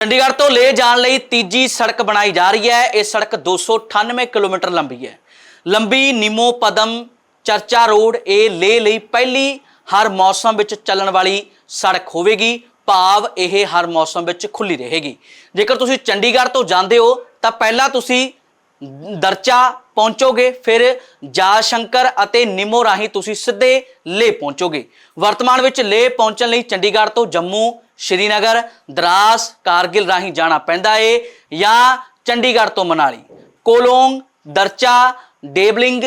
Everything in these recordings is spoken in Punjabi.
ਚੰਡੀਗੜ੍ਹ ਤੋਂ ਲੇ ਜਾਣ ਲਈ ਤੀਜੀ ਸੜਕ ਬਣਾਈ ਜਾ ਰਹੀ ਹੈ। ਇਹ ਸੜਕ 298 ਕਿਲੋਮੀਟਰ ਲੰਬੀ ਹੈ। ਲੰਬੀ ਨਿਮੋ ਪਦਮ ਚਰਚਾ ਰੋਡ, ਇਹ ਲੇ ਲਈ ਪਹਿਲੀ ਹਰ ਮੌਸਮ ਵਿੱਚ ਚੱਲਣ ਵਾਲੀ ਸੜਕ ਹੋਵੇਗੀ। ਭਾਵ ਇਹ ਹਰ ਮੌਸਮ ਵਿੱਚ ਖੁੱਲੀ ਰਹੇਗੀ। ਜੇਕਰ ਤੁਸੀਂ ਚੰਡੀਗੜ੍ਹ ਤੋਂ ਜਾਂਦੇ ਹੋ, ਤਾਂ ਪਹਿਲਾਂ ਤੁਸੀਂ ਦਰਚਾ ਪਹੁੰਚੋਗੇ, ਫਿਰ ਜਾਸ਼ੰਕਰ ਅਤੇ ਨਿਮੋ ਰਾਹੀਂ ਤੁਸੀਂ ਸਿੱਧੇ ਲੇ ਪਹੁੰਚੋਗੇ। ਵਰਤਮਾਨ ਵਿੱਚ ਲੇ ਪਹੁੰਚਣ ਲਈ ਚੰਡੀਗੜ੍ਹ ਤੋਂ ਜੰਮੂ ਸ਼੍ਰੀਨਗਰ, ਦਰਾਸ, ਕਾਰਗਿਲ ਰਾਹੀਂ ਜਾਣਾ ਪੈਂਦਾ ਏ ਜਾਂ ਚੰਡੀਗੜ੍ਹ ਤੋਂ ਮਨਾਲੀ? ਕੋਲੋਂਗ, ਦਰਚਾ, ਡੇਬਲਿੰਗ,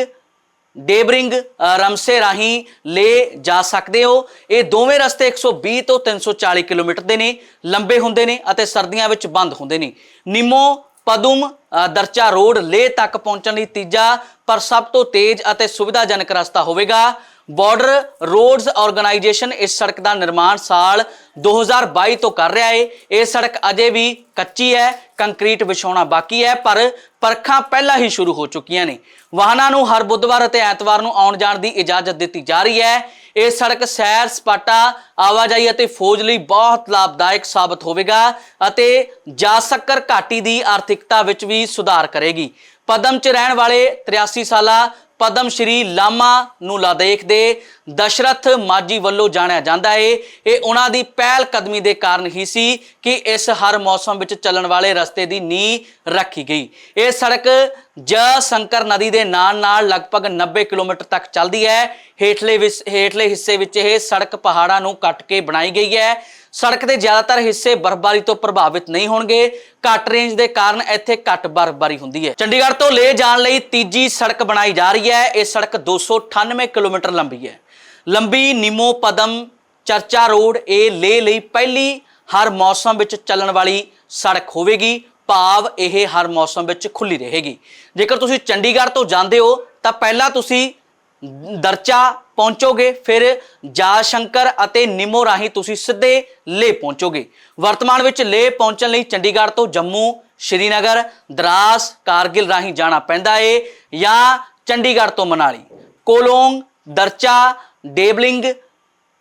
ਡੇਬਰਿੰਗ ਰਮਸੇ ਰਾਹੀਂ ਲੇ ਜਾ ਸਕਦੇ ਹੋ। ਇਹ ਦੋਵੇਂ ਰਸਤੇ 120 ਤੋਂ 340 ਕਿਲੋਮੀਟਰ ਦੇ ਨੇ, ਲੰਬੇ ਹੁੰਦੇ ਨੇ ਅਤੇ ਸਰਦੀਆਂ ਵਿੱਚ ਬੰਦ ਹੁੰਦੇ ਨੇ। ਨਿਮੋ, ਪਦੁਮ ਦਰਚਾ ਰੋਡ ਲੇ ਤੱਕ ਪਹੁੰਚਣ ਲਈ ਤੀਜਾ ਪਰ ਸਭ ਤੋਂ ਤੇਜ਼ ਅਤੇ ਸੁਵਿਧਾਜਨਕ ਰਸਤਾ ਹੋਵੇਗਾ ਬਾਰਡਰ ਰੋਡਸ ਆਰਗੇਨਾਈਜੇਸ਼ਨ ਇਸ ਸੜਕ ਦਾ ਨਿਰਮਾਣ ਸਾਲ 2022 ਤੋਂ ਕਰ ਰਿਹਾ ਹੈ ਇਹ ਸੜਕ ਅਜੇ ਵੀ ਕੱਚੀ ਹੈ, ਕੰਕਰੀਟ ਵਿਛਾਉਣਾ ਬਾਕੀ ਹੈ, ਪਰ ਪਰਖਾਂ ਪਹਿਲਾਂ ਹੀ ਸ਼ੁਰੂ ਹੋ ਚੁੱਕੀਆਂ ਨੇ। ਵਾਹਨਾਂ ਨੂੰ ਹਰ ਬੁੱਧਵਾਰ ਅਤੇ ਐਤਵਾਰ ਨੂੰ ਆਉਣ ਜਾਣ ਦੀ ਇਜਾਜ਼ਤ ਦਿੱਤੀ ਜਾ ਰਹੀ ਹੈ। ਇਹ ਸੜਕ ਸੈਰ, ਸਪਾਟਾ, ਆਵਾਜਾਈ ਅਤੇ ਫੌਜ ਲਈ ਬਹੁਤ ਲਾਭਦਾਇਕ ਸਾਬਤ ਹੋਵੇਗਾ ਅਤੇ ਜਾਸਕਰ ਘਾਟੀ ਦੀ ਆਰਥਿਕਤਾ ਵਿੱਚ ਵੀ ਸੁਧਾਰ ਕਰੇਗੀ। ਪਦਮ 'ਚ ਰਹਿਣ ਵਾਲੇ 83 ਸਾਲਾ ਪਦਮ ਸ਼੍ਰੀ ਲਾਮਾ ਨੂੰ ਲਾਦੇਖ ਦੇ ਦਸ਼ਰਥ ਮਾਜੀ ਵੱਲੋਂ ਜਾਣਿਆ ਜਾਂਦਾ ਹੈ ਇਹ ਉਹਨਾਂ ਦੀ ਪਹਿਲ ਕਦਮੀ ਦੇ ਕਾਰਨ ਹੀ ਸੀ ਕਿ ਇਸ ਹਰ ਮੌਸਮ ਵਿੱਚ ਚੱਲਣ ਵਾਲੇ ਰਸਤੇ ਦੀ ਨੀਂਹ ਰੱਖੀ ਗਈ। ਇਹ ਸੜਕ ਜ ਸ਼ੰਕਰ ਨਦੀ ਦੇ ਨਾਲ ਨਾਲ ਲਗਭਗ 90 ਕਿਲੋਮੀਟਰ ਤੱਕ ਚੱਲਦੀ ਹੈ। ਹੇਠਲੇ ਵਿਸ- ਹੇਠਲੇ ਹਿੱਸੇ ਵਿੱਚ ਇਹ ਸੜਕ ਪਹਾੜਾਂ ਨੂੰ ਕੱਟ ਕੇ ਬਣਾਈ ਗਈ ਹੈ। ਸੜਕ ਦੇ ਜ਼ਿਆਦਾਤਰ ਹਿੱਸੇ ਬਰਫ਼ਬਾਰੀ ਤੋਂ ਪ੍ਰਭਾਵਿਤ ਨਹੀਂ ਹੋਣਗੇ। ਘੱਟ ਰੇਂਜ ਦੇ ਕਾਰਨ ਇੱਥੇ ਘੱਟ ਬਰਫ਼ਬਾਰੀ ਹੁੰਦੀ ਹੈ। ਚੰਡੀਗੜ੍ਹ ਤੋਂ ਲੇ ਜਾਣ ਲਈ ਤੀਜੀ ਸੜਕ ਬਣਾਈ ਜਾ ਰਹੀ ਹੈ। ਇਹ ਸੜਕ 298 ਕਿਲੋਮੀਟਰ ਲੰਬੀ ਹੈ। ਲੰਬੀ ਨਿਮੋ ਪਦਮ ਚਰਚਾ ਰੋਡ ਇਹ ਲੇ ਲਈ ਪਹਿਲੀ ਹਰ ਮੌਸਮ ਵਿੱਚ ਚੱਲਣ ਵਾਲੀ ਸੜਕ ਹੋਵੇਗੀ। ਭਾਵ ਇਹ ਹਰ ਮੌਸਮ ਵਿੱਚ ਖੁੱਲੀ ਰਹੇਗੀ। ਜੇਕਰ ਤੁਸੀਂ ਚੰਡੀਗੜ੍ਹ ਤੋਂ ਜਾਂਦੇ ਹੋ, ਤਾਂ ਪਹਿਲਾਂ ਤੁਸੀਂ ਦਰਚਾ ਪਹੁੰਚੋਗੇ, ਫਿਰ ਜਾਸ਼ੰਕਰ ਅਤੇ ਨਿਮੋ ਰਾਹੀਂ ਤੁਸੀਂ ਸਿੱਧੇ ਲੇ ਪਹੁੰਚੋਗੇ। ਵਰਤਮਾਨ ਵਿੱਚ ਲੇ ਪਹੁੰਚਣ ਲਈ ਚੰਡੀਗੜ੍ਹ ਤੋਂ ਜੰਮੂ, ਸ਼੍ਰੀਨਗਰ, ਦਰਾਸ, ਕਾਰਗਿਲ ਰਾਹੀਂ ਜਾਣਾ ਪੈਂਦਾ ਏ ਜਾਂ ਚੰਡੀਗੜ੍ਹ ਤੋਂ ਮਨਾਲੀ। ਕੋਲੋਂਗ, ਦਰਚਾ, ਡੇਬਲਿੰਗ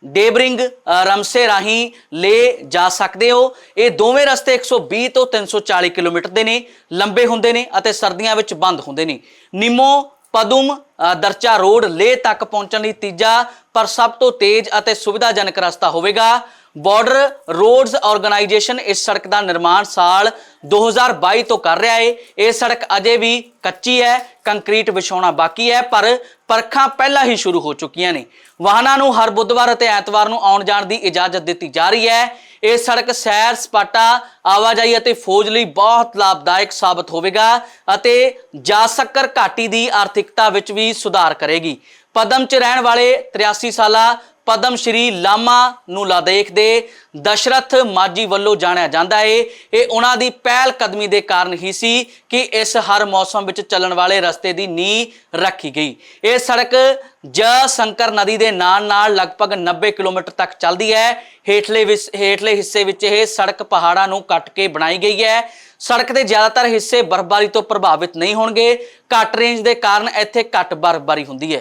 ਡੇਬਰਿੰਗ ਰਮਸੇ ਰਾਹੀਂ ਲੇ ਜਾ ਸਕਦੇ ਹੋ। ਇਹ ਦੋਵੇਂ ਰਸਤੇ 120 ਤੋਂ 340 ਕਿਲੋਮੀਟਰ ਦੇ ਨੇ, ਲੰਬੇ ਹੁੰਦੇ ਨੇ ਅਤੇ ਸਰਦੀਆਂ ਵਿੱਚ ਬੰਦ ਹੁੰਦੇ ਨੇ। ਨਿਮੋ, ਪਦੁਮ ਦਰਚਾ ਰੋਡ ਲੇ ਤੱਕ ਪਹੁੰਚਣ ਲਈ ਤੀਜਾ, ਪਰ ਸਭ ਤੋਂ ਤੇਜ਼ ਅਤੇ ਸੁਵਿਧਾਜਨਕ ਰਸਤਾ ਹੋਵੇਗਾ। ਬਾਰਡਰ ਰੋਡਸ ਆਰਗੇਨਾਈਜੇਸ਼ਨ ਇਸ ਸੜਕ ਦਾ ਨਿਰਮਾਣ ਸਾਲ 2022 ਤੋਂ ਕਰ ਰਿਹਾ ਏ। ਇਹ ਸੜਕ ਅਜੇ ਵੀ ਕੱਚੀ ਹੈ, ਕੰਕਰੀਟ ਵਿਛਾਉਣਾ ਬਾਕੀ ਹੈ, ਪਰ ਪਰਖਾਂ ਪਹਿਲਾਂ ਹੀ ਸ਼ੁਰੂ ਹੋ ਚੁੱਕੀਆਂ ਨੇ। ਵਾਹਨਾਂ ਨੂੰ ਹਰ ਬੁੱਧਵਾਰ ਅਤੇ ਐਤਵਾਰ ਨੂੰ ਆਉਣ ਜਾਣ ਦੀ ਇਜਾਜ਼ਤ ਦਿੱਤੀ ਜਾ ਰਹੀ ਹੈ। ਇਹ ਸੜਕ ਸੈਰ, ਸਪਾਟਾ, ਆਵਾਜਾਈ ਅਤੇ ਫੌਜ ਲਈ ਬਹੁਤ ਲਾਭਦਾਇਕ ਸਾਬਤ ਹੋਵੇਗਾ ਅਤੇ ਜਾਸਕਰ ਘਾਟੀ ਦੀ ਆਰਥਿਕਤਾ ਵਿੱਚ ਵੀ ਸੁਧਾਰ ਕਰੇਗੀ। ਪਦਮ 'ਚ ਰਹਿਣ ਵਾਲੇ 83 ਸਾਲਾ ਪਦਮ ਸ਼੍ਰੀ ਲਾਮਾ ਨੂੰ ਲਾਦੇਖ ਦੇ ਦਸ਼ਰਥ ਮਾਜੀ ਵੱਲੋਂ ਜਾਣਿਆ ਜਾਂਦਾ ਏ। ਇਹ ਉਹਨਾਂ ਦੀ ਪਹਿਲ ਕਦਮੀ ਦੇ ਕਾਰਨ ਹੀ ਸੀ ਕਿ ਇਸ ਹਰ ਮੌਸਮ ਵਿੱਚ ਚੱਲਣ ਵਾਲੇ ਰਸਤੇ ਦੀ ਨੀਂਹ ਰੱਖੀ ਗਈ। ਇਹ ਸੜਕ ਜ ਸ਼ੰਕਰ ਨਦੀ ਦੇ ਨਾਲ ਨਾਲ ਲਗਭਗ 90 ਕਿਲੋਮੀਟਰ ਤੱਕ ਚੱਲਦੀ ਹੈ। ਹੇਠਲੇ ਵਿਸ- ਹੇਠਲੇ ਹਿੱਸੇ ਵਿੱਚ ਇਹ ਸੜਕ ਪਹਾੜਾਂ ਨੂੰ ਕੱਟ ਕੇ ਬਣਾਈ ਗਈ ਹੈ। ਸੜਕ ਦੇ ਜ਼ਿਆਦਾਤਰ ਹਿੱਸੇ ਬਰਫ਼ਬਾਰੀ ਤੋਂ ਪ੍ਰਭਾਵਿਤ ਨਹੀਂ ਹੋਣਗੇ। ਘੱਟ ਰੇਂਜ ਦੇ ਕਾਰਨ ਇੱਥੇ ਘੱਟ ਬਰਫ਼ਬਾਰੀ ਹੁੰਦੀ ਹੈ।